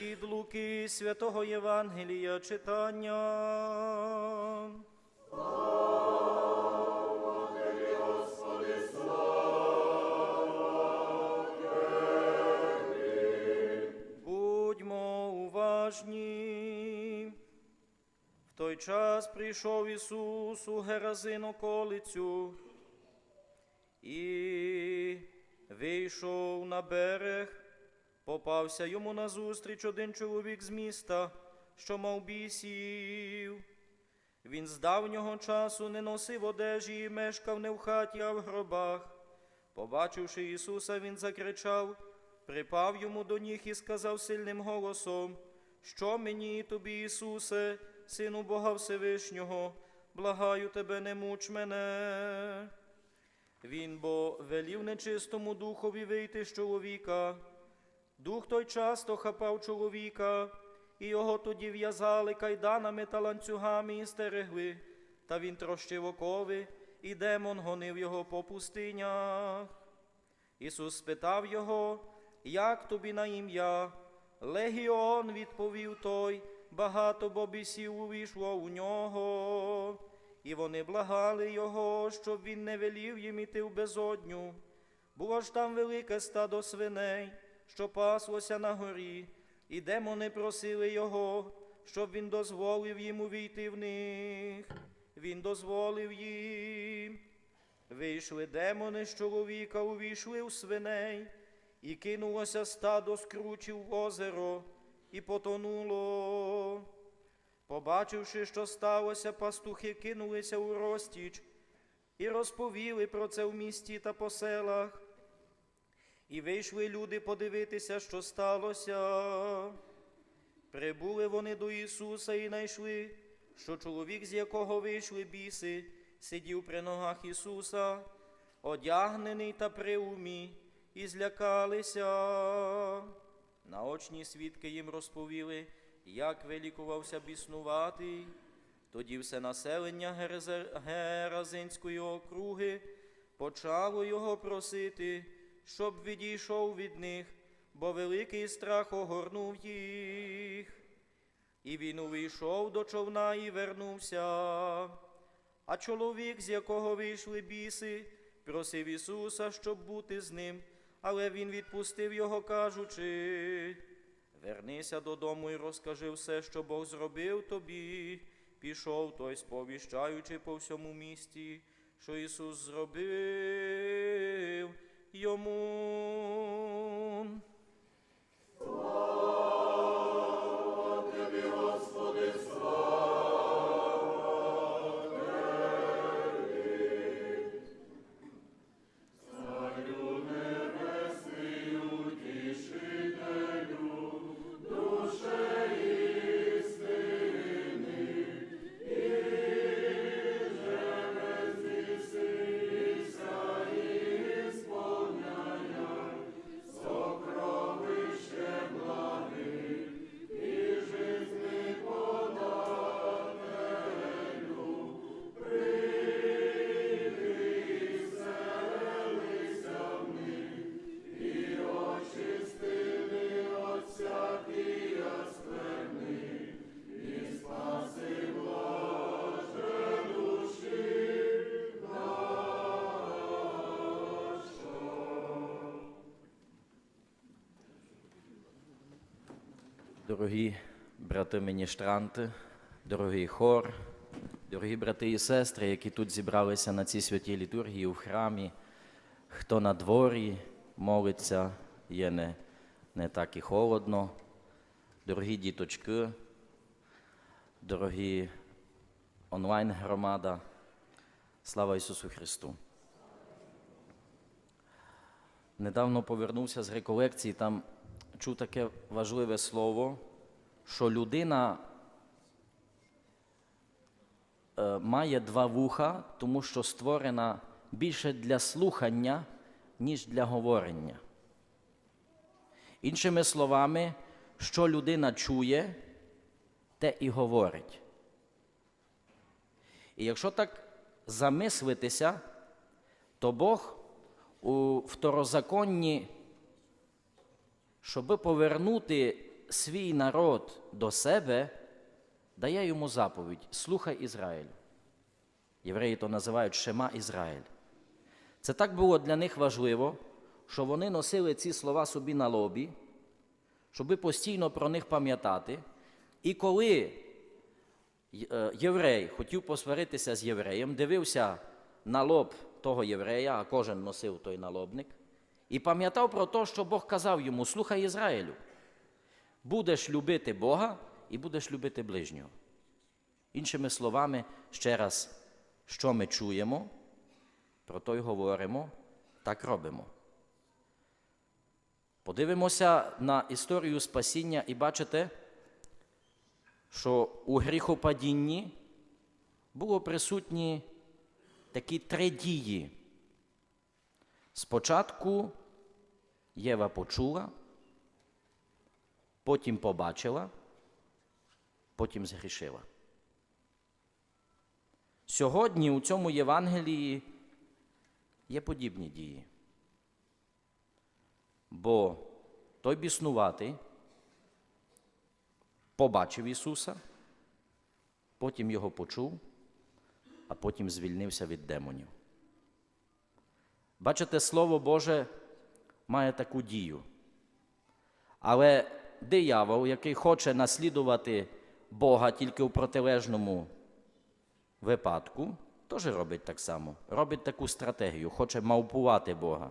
Від Луки Святого Євангелія читання. Будьмо уважні. В той час прийшов Ісус у Геразин околицю і вийшов на берег, попався йому назустріч один чоловік з міста, що мав бісів. Він з давнього часу не носив одежі і мешкав не в хаті, а в гробах. Побачивши Ісуса, він закричав, припав йому до ніг і сказав сильним голосом, що мені тобі, Ісусе, Сину Бога Всевишнього, благаю тебе, не муч мене. Він бо велів нечистому духові вийти з чоловіка. Дух той часто хапав чоловіка, і його тоді в'язали кайданами та ланцюгами і стерегли, та він трощив окови, і демон гонив його по пустинях. Ісус спитав його, як тобі на ім'я? Легіон відповів той, багато бо бісів увійшло у нього. І вони благали його, щоб він не велів їм іти в безодню. Було ж там велике стадо свиней, що паслося на горі, і демони просили його, щоб він дозволив їм увійти в них. Він дозволив їм. Вийшли демони з чоловіка, увійшли в свиней, і кинулося стадо скручів в озеро, і потонуло. Побачивши, що сталося, пастухи кинулися у розтіч і розповіли про це в місті та по селах. І вийшли люди подивитися, що сталося. Прибули вони до Ісуса і знайшли, що чоловік, з якого вийшли біси, сидів при ногах Ісуса, одягнений та при умі, і злякалися. Наочні свідки їм розповіли, як вилікувався біснуватий. Тоді все населення Геразинської округи почало його просити, щоб відійшов від них, бо великий страх огорнув їх. І він увійшов до човна і вернувся. А чоловік, з якого вийшли біси, просив Ісуса, щоб бути з ним, але він відпустив його, кажучи, вернися додому і розкажи все, що Бог зробив тобі. Пішов той, сповіщаючи по всьому місті, що Ісус зробив йому. Дорогі брати міністранти, дорогий хор, дорогі брати і сестри, які тут зібралися на цій святій літургії у храмі, хто на дворі молиться, є не, не так і холодно, дорогі діточки, дорогі онлайн-громада, слава Ісусу Христу! Недавно повернувся з реколекції, там чув таке важливе слово, що людина е, має два вуха, тому що створена більше для слухання, ніж для говорення. Іншими словами, що людина чує, те і говорить. І якщо так замислитися, то Бог у второзаконні щоб повернути свій народ до себе, дає йому заповідь: слухай Ізраїль. Євреї то називають Шема Ізраїль. Це так було для них важливо, що вони носили ці слова собі на лобі, щоб постійно про них пам'ятати. І коли е, єврей хотів посваритися з євреєм, дивився на лоб того єврея, а кожен носив той налобник, і пам'ятав про те, що Бог казав йому: слухай Ізраїлю, будеш любити Бога і будеш любити ближнього. Іншими словами, ще раз, що ми чуємо, про то й говоримо, так робимо. Подивимося на історію спасіння і бачите, що у гріхопадінні було присутні такі три дії. Спочатку Єва почула, потім побачила, потім згрішила. Сьогодні у цьому Євангелії є подібні дії. Бо той біснуватий побачив Ісуса, потім його почув, а потім звільнився від демонів. Бачите, Слово Боже має таку дію. Але диявол, який хоче наслідувати Бога тільки у протилежному випадку, теж робить так само. Робить таку стратегію, хоче мавпувати Бога.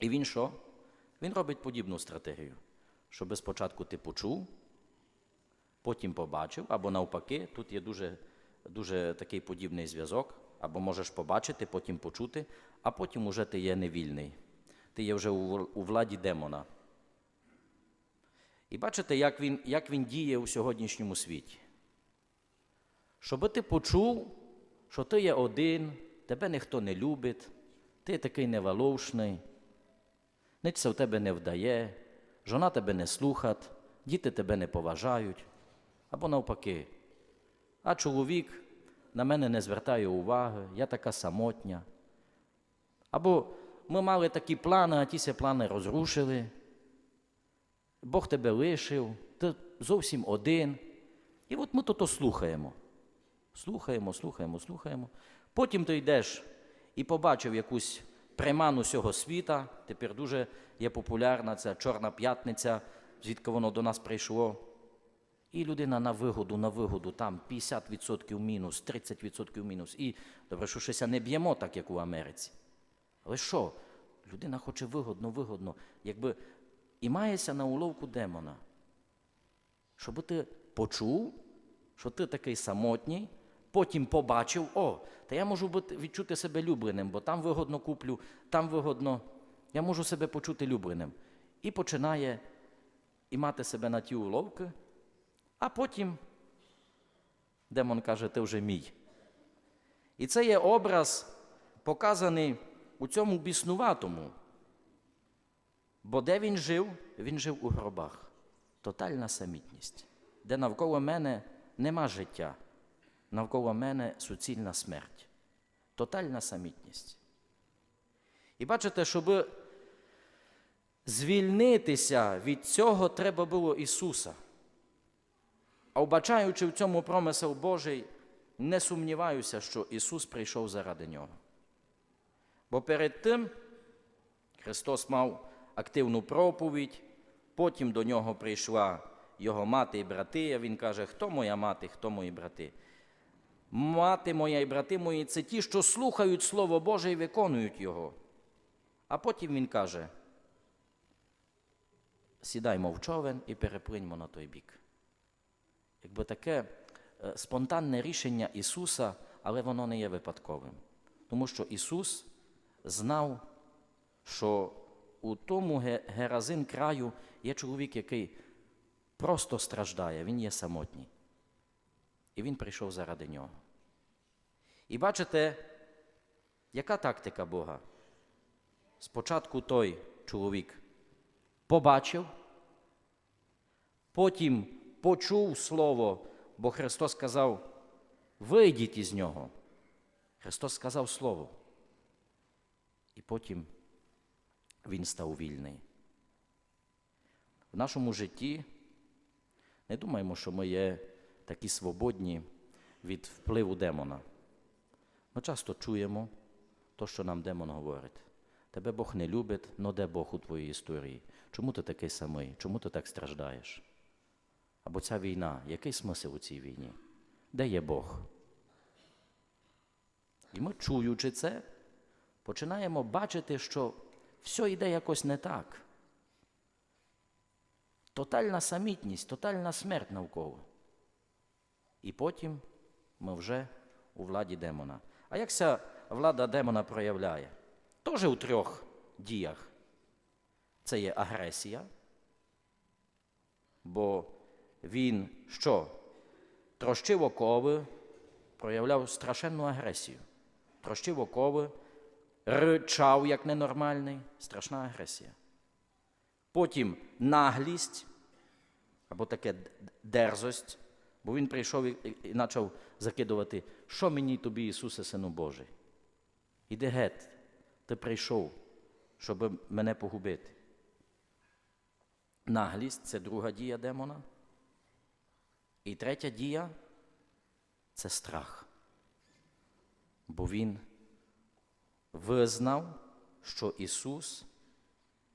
І він що? Він робить подібну стратегію, щоб спочатку ти почув, потім побачив, або навпаки, тут є дуже, дуже такий подібний зв'язок, або можеш побачити, потім почути, а потім уже ти є невільний. Ти є вже у, владі демона. І бачите, як він, як він діє у сьогоднішньому світі. Щоб ти почув, що ти є один, тебе ніхто не любить, ти такий неваловшний, це в тебе не вдає, жона тебе не слухать, діти тебе не поважають, або навпаки. А чоловік на мене не звертає уваги, я така самотня. Або ми мали такі плани, а ті ся плани розрушили. Бог тебе лишив, ти зовсім один. І от ми -то слухаємо. Слухаємо, слухаємо, слухаємо. Потім ти йдеш і побачив якусь приману цього світа. Тепер дуже є популярна ця Чорна п'ятниця, звідки воно до нас прийшло. І людина на вигоду, на вигоду, там 50% мінус, 30% мінус. І добре, що щось не б'ємо, так як у Америці. Але що? Людина хоче вигодно, вигодно, якби і мається на уловку демона. Щоб ти почув, що ти такий самотній, потім побачив, о, та я можу відчути себе любленим, бо там вигодно куплю, там вигодно, я можу себе почути любленим. І починає і мати себе на ті уловки, а потім демон каже, ти вже мій. І це є образ, показаний у цьому біснуватому. Бо де він жив? Він жив у гробах. Тотальна самітність, де навколо мене нема життя, навколо мене суцільна смерть. Тотальна самітність. І бачите, щоб звільнитися від цього, треба було Ісуса. А вбачаючи в цьому промисел Божий, не сумніваюся, що Ісус прийшов заради нього. Бо перед тим Христос мав активну проповідь, потім до нього прийшла його мати і брати, а він каже, хто моя мати, хто мої брати? Мати моя і брати мої це ті, що слухають Слово Боже і виконують його. А потім він каже: сідаймо в човен і переплиньмо на той бік. Якби таке е, спонтанне рішення Ісуса, але воно не є випадковим. Тому що Ісус знав, що у тому Геразин краю є чоловік, який просто страждає, він є самотній. І він прийшов заради нього. І бачите, яка тактика Бога? Спочатку той чоловік побачив, потім почув Слово, бо Христос сказав, вийдіть із нього. Христос сказав Слово. І потім він став вільний. в нашому житті не думаємо, що ми є такі свободні від впливу демона. Ми часто чуємо то, що нам демон говорить. Тебе Бог не любить, но де Бог у твоїй історії? Чому ти такий самий? Чому ти так страждаєш? Або ця війна, який смисл у цій війні? Де є Бог? І ми, чуючи це, починаємо бачити, що все йде якось не так. Тотальна самітність, тотальна смерть навколо. І потім ми вже у владі демона. А як ця влада демона проявляє? Теж у трьох діях. Це є агресія, бо він що? Трощив окови, проявляв страшенну агресію. Трощив окови, ричав як ненормальний, страшна агресія. Потім наглість, або таке дерзость, бо він прийшов і, почав закидувати, що мені тобі, Ісусе, Сину Божий? Іди геть, ти прийшов, щоб мене погубити. Наглість це друга дія демона. І третя дія це страх. Бо він визнав, що Ісус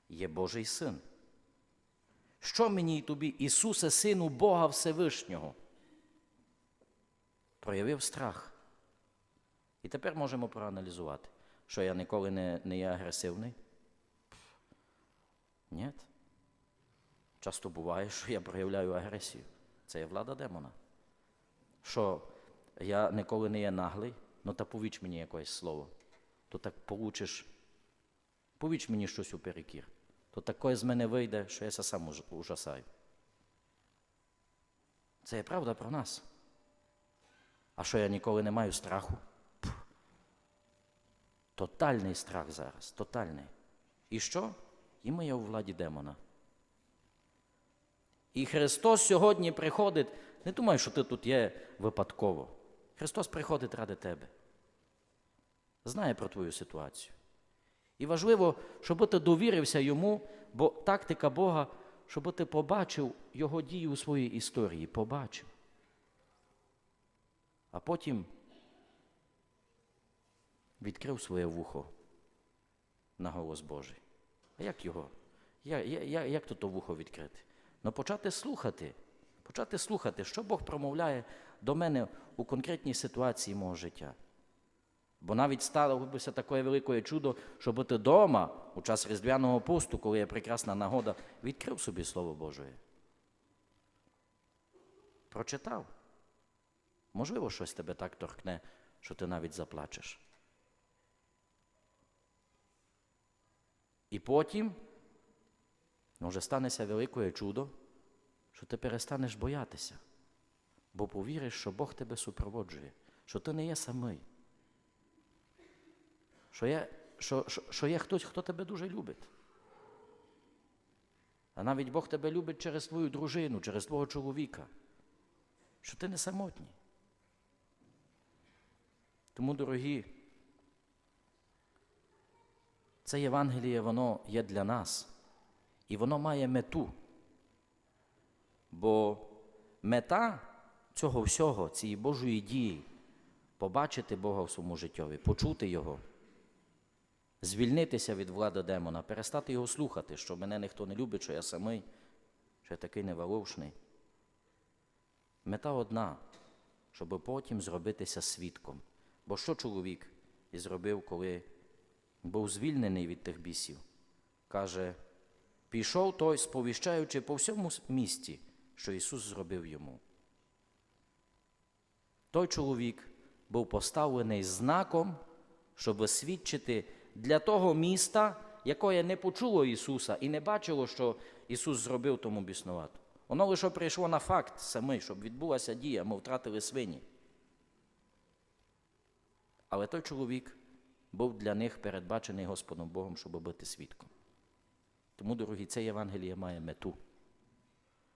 є Божий син. Що мені й тобі, Ісусе, Сину Бога Всевишнього? Проявив страх. І тепер можемо проаналізувати, що я ніколи не, не є агресивний. Ні. Часто буває, що я проявляю агресію. Це є влада демона. Що я ніколи не є наглий, ну та повіч мені якесь слово. То так получиш, повіч мені щось у перекір. То таке з мене вийде, що я сам ужасаю. Це є правда про нас. А що я ніколи не маю страху? Пф. Тотальний страх зараз, тотальний. І що? І ми є у владі демона. І Христос сьогодні приходить. Не думай, що ти тут є випадково. Христос приходить ради тебе. Знає про твою ситуацію. І важливо, щоб ти довірився йому, бо тактика Бога, щоб ти побачив його дію у своїй історії, побачив. А потім відкрив своє вухо на голос Божий. А як його? Я, я, я, як то то вухо відкрити? Ну почати слухати, почати слухати, що Бог промовляє до мене у конкретній ситуації мого життя. Бо навіть сталося таке велике чудо, щоб ти вдома, у час Різдвяного посту, коли є прекрасна нагода, відкрив собі Слово Боже. Прочитав. Можливо, щось тебе так торкне, що ти навіть заплачеш. І потім може станеться велике чудо, що ти перестанеш боятися, бо повіриш, що Бог тебе супроводжує, що ти не є самий, що є, що, що, що є хтось, хто тебе дуже любить. А навіть Бог тебе любить через твою дружину, через твого чоловіка, що ти не самотній. Тому, дорогі, це Євангеліє, воно є для нас. І воно має мету. Бо мета цього всього, цієї Божої дії, побачити Бога в своєму життєві, почути Його, звільнитися від влади демона, перестати його слухати, що мене ніхто не любить, що я самий, що я такий неваловшний. Мета одна, щоб потім зробитися свідком. Бо що чоловік і зробив, коли був звільнений від тих бісів? Каже, пішов той, сповіщаючи по всьому місті, що Ісус зробив йому. Той чоловік був поставлений знаком, щоб свідчити для того міста, яке не почуло Ісуса і не бачило, що Ісус зробив тому біснувату. Воно лише прийшло на факт самий, щоб відбулася дія, ми втратили свині. Але той чоловік був для них передбачений Господом Богом, щоб бути свідком. Тому, дорогі, це Євангеліє має мету,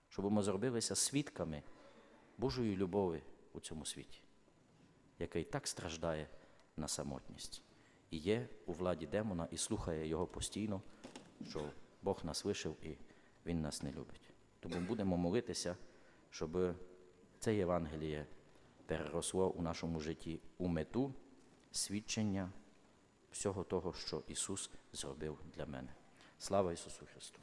щоб ми зробилися свідками Божої любові у цьому світі, який так страждає на самотність і є у владі демона і слухає його постійно, що Бог нас лишив і Він нас не любить. Тому будемо молитися, щоб це Євангеліє переросло у нашому житті у мету свідчення всього того, що Ісус зробив для мене. Слава Ісусу Христу!